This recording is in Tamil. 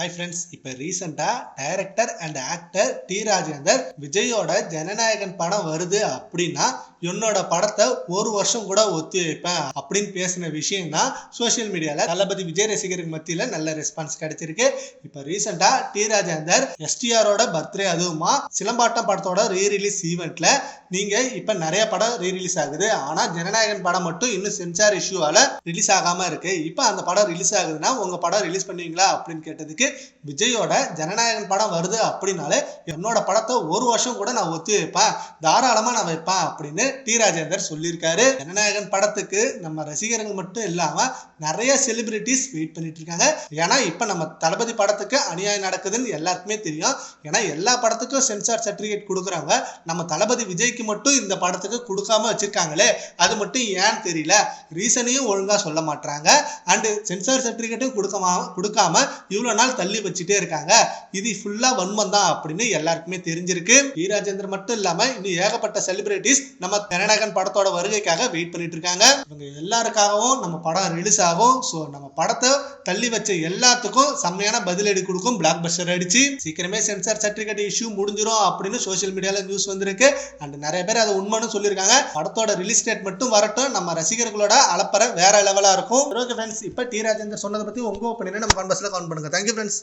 ஹாய் ஃப்ரெண்ட்ஸ் இப்போ ரீசெண்டாக director and actor T Rajendar விஜயோட ஜனநாயகன் படம் வருது அப்படின்னா என்னோட படத்தை ஒரு வருஷம் கூட ஒத்தி வைப்பேன் அப்படின்னு பேசின விஷயம் தான் சோஷியல் மீடியாவில் தளபதி விஜய் ரசிகருக்கு மத்தியில் நல்ல ரெஸ்பான்ஸ் கிடைச்சிருக்கு. இப்போ ரீசெண்டாக டி. ராஜேந்தர் எஸ்டிஆரோட பர்த்டே அதுவுமா சிலம்பாட்டம் படத்தோட ரீ ரிலீஸ் ஈவெண்ட்ல நீங்க இப்ப நிறைய படம் ரீ ரிலீஸ் ஆகுது. ஆனா ஜனநாயகன் படம் மட்டும் இன்னும் சென்சார் இஷ்யூவால ரிலீஸ் ஆகாம இருக்கு. இப்ப அந்த படம் ரிலீஸ் ஆகுதுன்னா உங்க படம் ரிலீஸ் பண்ணுவீங்களா அப்படின்னு கேட்டதுக்கு விஜயோட ஜனநாயகன் படம் வருது அப்படின்னாலே என்னோட படத்தை ஒரு வருஷம் கூட நான் ஒத்தி வைப்பேன் தாராளமா நான் வைப்பேன் அப்படின்னு டி ராஜேந்தர் சொல்லியிருக்காரு. ஜனநாயகன் படத்துக்கு நம்ம ரசிகர்கள் மட்டும் இல்லாம நிறைய செலிபிரிட்டிஸ் வெயிட் பண்ணிட்டு இருக்காங்க ஏன்னா இப்ப நம்ம தளபதி படத்துக்கு அநியாயம் நடக்குதுன்னு எல்லாருக்குமே தெரியும். ஏன்னா எல்லா படத்துக்கும் சென்சார் சர்டிபிகேட் கொடுக்குறாங்க நம்ம தளபதி விஜய்க்கு மட்டும் இந்த படத்துக்கு கொடுக்காம வச்சிருக்காங்களே அது மட்டும் ஏன்னு தெரியல. ரீசனையும் ஒழுங்கா சொல்ல மாட்டாங்க அண்டு சென்சார் சர்டிபிகேட்டும் கொடுக்காம கொடுக்காம இவ்வளவு நாள் தள்ளி வச்சுட்டே இருக்காங்க. இது ஃபுல்லா வன்மம் தான் அப்படின்னு எல்லாருக்குமே தெரிஞ்சிருக்கு. டி ராஜேந்தர் மட்டும் இல்லாம இன்னும் ஏகப்பட்ட செலிபிரிட்டிஸ் நம்ம ஜனநாயகன் படத்தோட வருகைக்காக வெயிட் பண்ணிட்டு இருக்காங்க. இவங்க எல்லாருக்காகவும் நம்ம படம் ரிலீஸ் ஆகும். ஸோ நம்ம படத்தை தள்ளி வச்ச எல்லாத்துக்கும் செம்மையான பதிலடி கொடுக்கும் பிளாக் பஸ்டர் அடிச்சு சீக்கிரமே சென்சார் சர்டிபிகேட் இஷ்யூ முடிஞ்சிரும் அப்படின்னு சோஷியல் மீடியால நியூஸ் வந்திருக்கு. அண்ட் நிறைய பேர் அதை உண்மைன்னு சொல்லியிருக்காங்க. படத்தோட ரிலீஸ் டேட் மட்டும் வரட்டும். நம்ம ரசிகர்களோட அளப்பற வேற லெவலா இருக்கும். ஓகே ஃப்ரெண்ட்ஸ் இப்போ டி ராஜேந்தர் சொன்னதை பத்தி உங்க ஒப்பீனியனை நம்ம கான்பஸ்ல கவுண்ட் பண்ணுங்க. Thank you friends